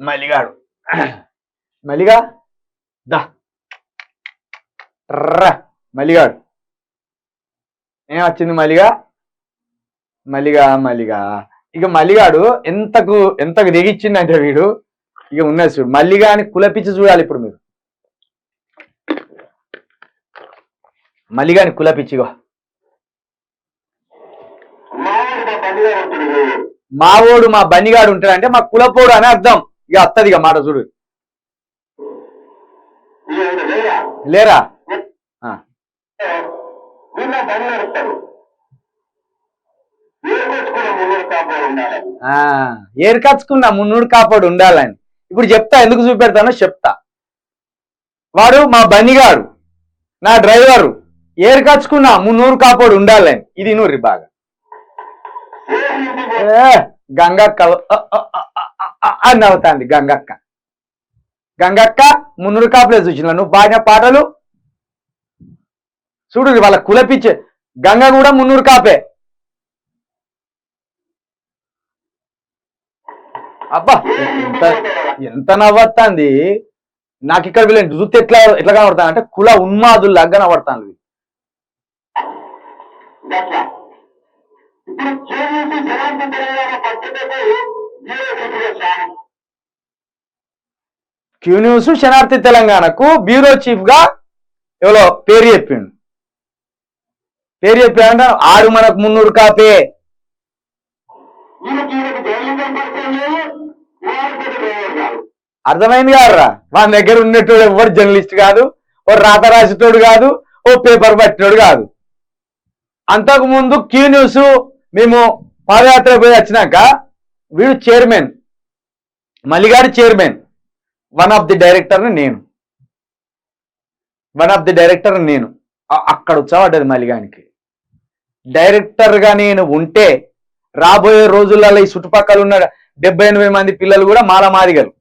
మలిగాడు మలిగా దా. మలిగాడు ఏం వచ్చింది మలిగా మలిగా మలిగా ఇక మలిగాడు ఎంతకు ఎంతకు దిగిచ్చిందంటే వీడు? ఇక ఉన్నది చూడు. మల్లిగా అని కులపిచ్చి చూడాలి ఇప్పుడు మీరు. మల్లిగాని కులపిచ్చిగో మావోడు మా బన్నిగాడు ఉంటాడంటే మా కులపోడు అని అర్థం. ఇక అత్తది ఇక మాట చూడు. లేరా? ఆ, వీళ్ళ మున్నూరు కాపాడు మున్నూడు కాపాడు ఉండాలని. ఇప్పుడు చెప్తా ఎందుకు చూపెడతానో చెప్తా. వాడు మా బనిగాడు నా డ్రైవరు ఏరుకచ్చుకున్న మున్నూరు కాపాడు ఉండాలని. ఇది నూరి బాగా. గంగా గంగక్క అని నవ్వుతాంది గంగక్క. గంగక్క మున్నూరు కాపులే చూసిన నువ్వు పాడిన పాటలు చూడు వాళ్ళ కులపిచ్చే గంగ కూడా మున్నూరు కాపే. అబ్బా ఎంత ఎంత నవ్వుతుంది నాకు ఇక్కడ వీళ్ళని చూస్తే ఎట్లా ఎట్లా కనబడతాను అంటే కుల ఉన్మాదుల్లాగా కనబడతాను వీళ్ళు. ఇప్పుడు క్యూ న్యూస్ శనార్థి తెలంగాణకు బ్యూరో చీఫ్గా ఎవరో పేరు చెప్పిండు. పేరు చెప్పాడంటే ఆరు మనకు మున్నూరు కాపే. అర్థమైంది కాదురా? మన దగ్గర ఉండేటోడు ఎవరు జర్నలిస్ట్ కాదు ఓ రాత రాసేటోడు కాదు ఓ పేపర్ పట్టినోడు కాదు. అంతకు ముందు క్యూ న్యూస్ మేము పాదయాత్ర పోయి వచ్చినాక వీడు chairman. మలిగారి chairman one of the director నేను. వన్ ఆఫ్ ది డైరెక్టర్ నేను. అక్కడ ఉత్సాహపడ్డది మలిగానికి డైరెక్టర్గా నేను ఉంటే రాబోయే రోజులలో ఈ చుట్టుపక్కల ఉన్న డెబ్బై ఎనభై మంది పిల్లలు కూడా మారమాదిగలు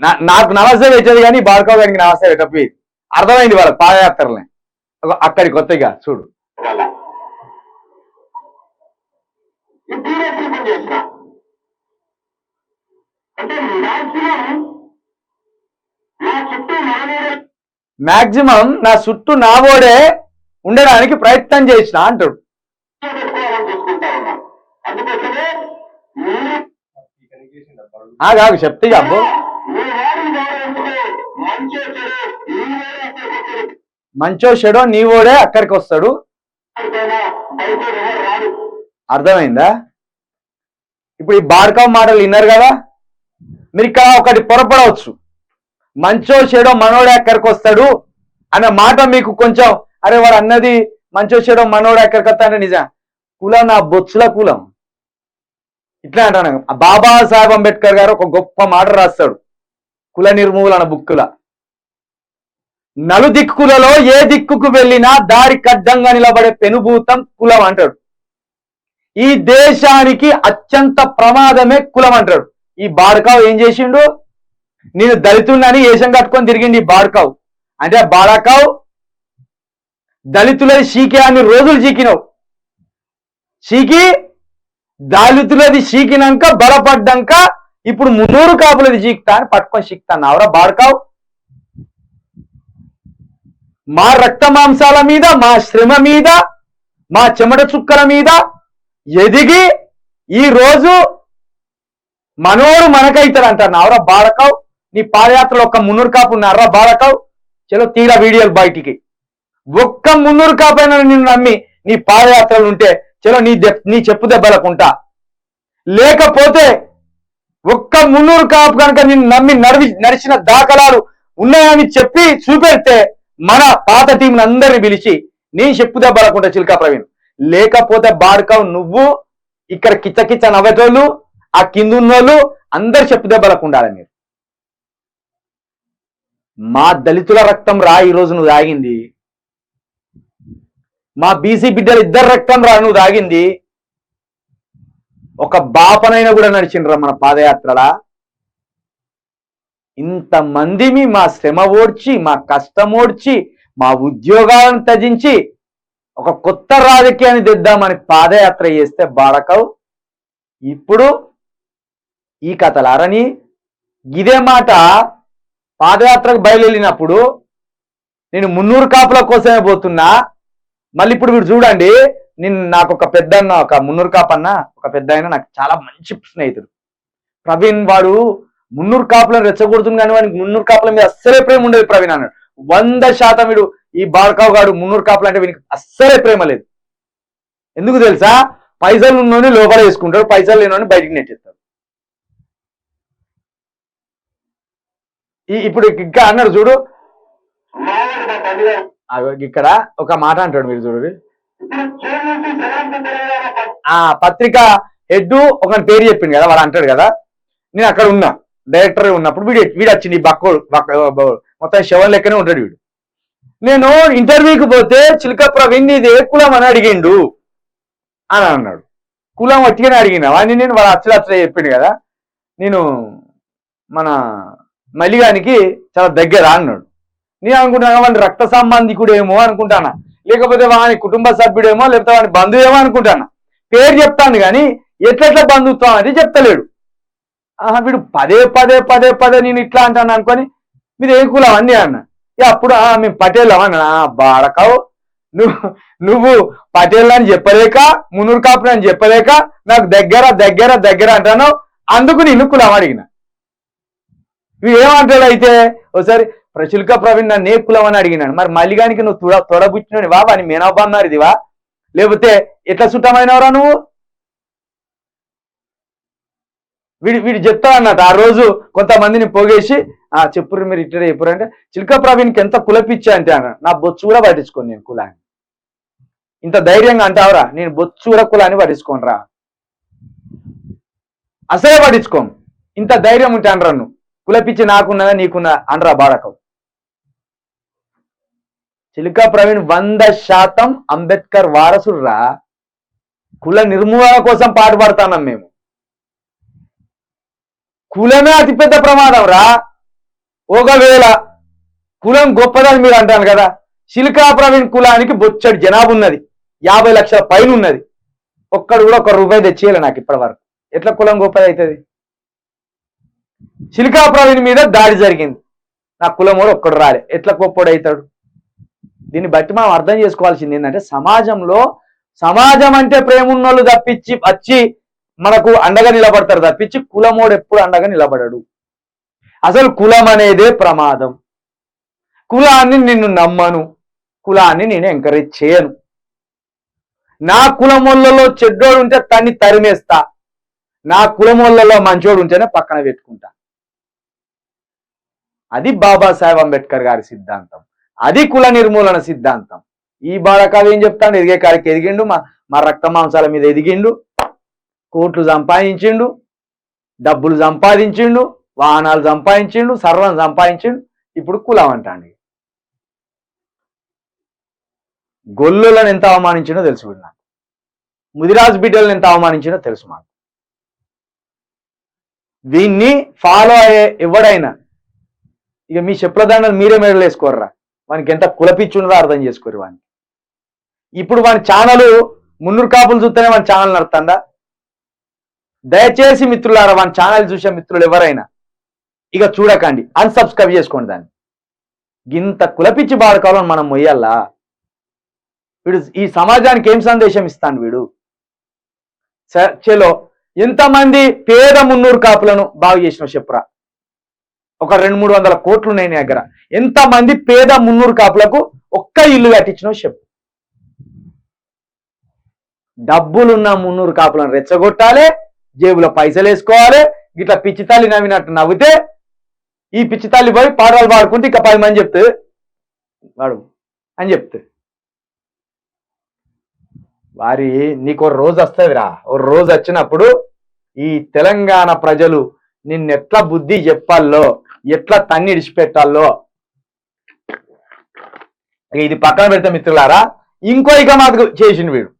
నా- నాకు నమస్తే పెట్టేది కానీ బాడుకో గారికి నమస్తే పెట్టపోయి అర్థమైంది వాళ్ళ పాదయాత్రలే. అక్కడికి కొత్తగా చూడు. గల ఇప్పుడు పని చేసిన అంటే మాక్సిమం నా చుట్టూ నా నావోడే ఉండడానికి ప్రయత్నం చేసిన అంటాడు. కాదు చెప్తే అబ్బో అక్కడికి మంచో చెడో నీవోడే అక్కడికి వస్తాడు. అర్థమైందా? ఇప్పుడు ఈ బాడకావ్ మాటలు విన్నారు కదా? మీరు ఇక్కడ ఒకటి పొరపడవచ్చు. మంచో చెడో మనోడు ఎక్కడికి వస్తాడు అనే మాట మీకు కొంచెం అరే వాడు అన్నది మంచో చెడో మనోడు ఎక్కడికి వస్తా అంటే నిజం. కులం నా బొచ్చుల కులం. ఇట్లా అంటాను. బాబాసాహెబ్ బాబా సాహెబ్ అంబేద్కర్ గారు ఒక గొప్ప మాట రాస్తాడు. కుల నిర్మూలన బుక్కుల. నలు దిక్కులలో ఏ దిక్కుకు వెళ్ళినా దారి కడ్డంగా నిలబడే పెనుభూతం కులం అంటాడు. ఈ దేశానికి అత్యంత ప్రమాదమే కులం అంటాడు. ఈ బాడకావు ఏం చేసిండు? నేను దళితులని ఏషం కట్టుకొని తిరిగింది ఈ బాడకావు అంటే ఆ బాడకావు దళితులది చీకే అని రోజులు చీకినావు. చీకి దళితులది చీకినాక బలపడ్డాక ఇప్పుడు మున్నూరు కాపులది చీకుతా అని పట్టుకొని చీకుతాను అవరా బాడకావు మా రక్త మాంసాల మీద మా శ్రమ మీద మా చెమట చుక్కల మీద ఎదిగి ఈ రోజు మనోడు మనకైతాడు అంటారు నవరా బాడకావు నీ పాదయాత్రలో ఒక్క మున్నూరు కాపు ఉన్నారా బాడకావు చలో తీరా వీడియోలు బయటికి. ఒక్క మున్నూరు కాపైనా నిన్ను నమ్మి నీ పాదయాత్రలు ఉంటే చలో నీ నీ చెప్పు దెబ్బలకుంటా. లేకపోతే ఒక్క మున్నూరు కాపు కనుక నిన్ను నమ్మి నడివి నడిచిన దాఖలాలు ఉన్నాయని చెప్పి చూపెడితే మన పాత టీంని అందరిని పిలిచి నేను చెప్పు దెబ్బలకుంటా చిల్కా ప్రవీణ్. లేకపోతే బాడకావు నువ్వు ఇక్కడ కిచ్చ కిచ్చ నవ్వేటోళ్ళు ఆ కింద ఉన్నోళ్ళు అందరు చెప్పు దెబ్బలకు ఉండాలి మీరు? మా దళితుల రక్తం రా ఈ నువ్వు తాగింది. మా బీసీ బిడ్డలు ఇద్దరు రక్తం రా నువ్వు తాగింది. ఒక బాపనైనా కూడా నడిచిండ్రా మన పాదయాత్రలా? ఇంతమందిని మా శ్రమ ఓడ్చి మా కష్టం ఓడ్చి మా ఉద్యోగాలను త్యజించి ఒక కొత్త రాజకీయాన్ని తెద్దామని పాదయాత్ర చేస్తే బాడకవు ఇప్పుడు ఈ కథలారని ఇదే మాట పాదయాత్రకు బయలువెళ్ళినప్పుడు నేను మున్నూరు కాపుల కోసమే పోతున్నా. మళ్ళీ ఇప్పుడు మీరు చూడండి నేను నాకు ఒక పెద్ద అన్న ఒక మున్నూరు కాపు అన్న ఒక పెద్ద ఆయన నాకు చాలా మంచి స్నేహితుడు. ప్రవీణ్ వాడు మున్నూరు కాపులను రెచ్చగొడుతుంది కానీ వాడికి మున్నూరు కాపుల మీద అస్సలే ప్రేమ ఉండదు ప్రవీణ్ అన్నాడు. వంద శాతం వీడు ఈ బాడకావు గాడు మున్నూరు కాపులు అంటే వీనికి అస్సలే ప్రేమ లేదు. ఎందుకు తెలుసా? పైసలు ఉన్నోని లోపల వేసుకుంటాడు పైసలు లేనోని బయటికి నెట్టేస్తాడు. ఇప్పుడు ఇంకా అన్నాడు చూడు. అగో ఇక్కడ ఒక మాట అంటాడు మీరు చూడు. ఆ పత్రిక హెడ్ ఒక పేరు చెప్పింది కదా వాడు అంటాడు కదా. నేను అక్కడ ఉన్నా. డైరెక్టర్ ఉన్నప్పుడు వీడు వీడు వచ్చింది ఈ బక్కోడు బక్క బ- మొత్తం శవం లెక్కనే ఉంటాడు వీడు. నేను ఇంటర్వ్యూకి పోతే చిలక ప్రవీణ్ ఇది ఏ కులం అని అడిగిండు అని అన్నాడు. కులం వచ్చిగానే అడిగినావా నేను వాడు అచ్చలు అచ్చలే చెప్పిండు కదా. నేను మన మలిగానికి చాలా దగ్గర అన్నాడు. నేను అనుకుంటున్నా వాడి రక్త సంబంధికుడేమో అనుకుంటానా? లేకపోతే వాని కుటుంబ సభ్యుడేమో లేకపోతే వాని బంధువేమో అనుకుంటానా? పేరు చెప్తాను కానీ ఎట్లెట్లా బంధుత్వం అది చెప్తలేడు. ఆహా వీడు పదే పదే పదే పదే నేను ఇట్లా అంటాను అనుకొని మీరు ఏం కులం అన్నీ అన్న? అప్పుడు మేము పటేల్ అన్న బాడకావు నువ్వు నువ్వు పటేల్ అని చెప్పలేక మునూరు కాపుని అని చెప్పలేక నాకు దగ్గర దగ్గర దగ్గర అంటాను? అందుకు నేను కులం అడిగిన. వీడు ఏమంటాడు అయితే ఒకసారి ప్రచుల్క ప్రవీణ్ నన్ను ఏ కులం అని అడిగినాడు. మరి మల్లిగానికి నువ్వు తొడ తొడబుచ్చినవి వా వాని మేనవ్వన్నారు ఇదివా లేకపోతే ఎట్లా సుట్టమైనవరా నువ్వు? వీడి వీడు చెప్తా అన్నట్టు. ఆ రోజు కొంతమందిని పోగేసి ఆ చెప్పురు మీరు ఇట్లా చెప్పురు అంటే చిల్క ప్రవీణ్కి ఎంత కులపిచ్చా అంటే అన్న నా బొచ్చు కూడా పట్టించుకోను నేను కులాన్ని. ఇంత ధైర్యంగా అంటావురా నేను బొచ్చు కూడా కులాన్ని పట్టించుకోను రా అసలే పట్టించుకోను. ఇంత ధైర్యం ఉంటే రా నువ్వు? కులపిచ్చి నాకున్నదా నీకున్నదా? అనరా బాడకం. చిలుకా ప్రవీణ్ వంద శాతం అంబేద్కర్ వారసుడురా. కుల నిర్మూలన కోసం పాటుపడతానం మేము. కులమే అతిపెద్ద ప్రమాదం రా ఒకవేళ కులం గొప్పదని మీరు అంటాను కదా శిల్కా ప్రవీణ్ కులానికి బొచ్చడి జనాభా ఉన్నది యాభై లక్షల పైన ఉన్నది ఒక్కడు కూడా ఒక రూపాయి తెచ్చేయాలి నాకు ఇప్పటి వరకు ఎట్లా కులం గొప్పది అవుతుంది శిల్కా ప్రవీణ్ మీద దాడి జరిగింది. నా కులమూరు ఒక్కడు రాలే. ఎట్లా గొప్పడు అవుతాడు దీన్ని బట్టి మనం అర్థం చేసుకోవాల్సింది ఏంటంటే సమాజంలో సమాజం అంటే ప్రేమ ఉన్నోళ్ళు తప్పించి వచ్చి మనకు అండగా నిలబడతారు తప్పించి కులమోడు ఎప్పుడు అండగా నిలబడడు. అసలు కులం అనేదే ప్రమాదం. కులాన్ని నిన్ను నమ్మను. కులాన్ని నేను ఎంకరేజ్ చేయను. నా కులమొల్లలో చెడ్డోడు ఉంటే తన్ని తరిమేస్తా. నా కులమోళ్ళలో మంచోడు ఉంటేనే పక్కన పెట్టుకుంటా. అది బాబాసాహెబ్ అంబేద్కర్ గారి సిద్ధాంతం. అది కుల నిర్మూలన సిద్ధాంతం. ఈ బాడకాలు ఏం చెప్తాడు? ఎదిగే కాడికి ఎదిగిండు మా మా రక్త మాంసాల మీద ఎదిగిండు కోట్లు సంపాదించిండు డబ్బులు సంపాదించిండు వాహనాలు సంపాదించిండు సర్వం సంపాదించిండు ఇప్పుడు కులం అంటాండి గొల్లులను ఎంత అవమానించినో తెలుసు వీడు నాకు. బిడ్డలను ఎంత అవమానించినో తెలుసు మాకు. దీన్ని ఫాలో అయ్యే ఎవడైనా ఇక మీ చెప్పుల దండలు మీరే మెడలు వేసుకోర్రా. వానికి ఎంత కులపిచ్చున్నదో అర్థం చేసుకోరు వాణ్ణి ఇప్పుడు వాని ఛానల్ మున్నూరు కాపులు చూస్తేనే వాని ఛానల్ నడుతుందా దయచేసి మిత్రులారా వాని ఛానల్ చూసే మిత్రులు ఎవరైనా ఇక చూడకండి అన్సబ్స్క్రైబ్ చేసుకోండి దాన్ని. ఇంత కులపిచ్చి బాడుకోవాలని మనం మొయ్యాలా? వీడు ఈ సమాజానికి ఏం సందేశం ఇస్తాను వీడు? చలో ఎంతమంది పేద మున్నూరు కాపులను బాగు చేసిన చెప్పురా. ఒక రెండు మూడు వందల కోట్లు ఉన్నాయి నీ దగ్గర. ఎంతమంది పేద మున్నూరు కాపులకు ఒక్క ఇల్లు కట్టించినో చెప్పు. డబ్బులున్న మున్నూరు కాపులను రెచ్చగొట్టాలి జేబులో పైసలు వేసుకోవాలి ఇట్లా పిచ్చి తల్లి నవ్వినట్టు నవ్వితే ఈ పిచ్చి తల్లి పోయి పాటలు పాడుకుంటే ఇక పది మంది చెప్తే వాడు అని చెప్తే. వారి నీకు ఒక రోజు వస్తుందిరా. ఒక రోజు వచ్చినప్పుడు ఈ తెలంగాణ ప్రజలు నిన్నెట్లా బుద్ధి చెప్పాలో ఎట్లా తన్ని ఇడిచిపెట్టాలో ఇది పక్కన పెడితే మిత్రులారా. ఇంకో ఇక మాకు చేసిండు వీడు.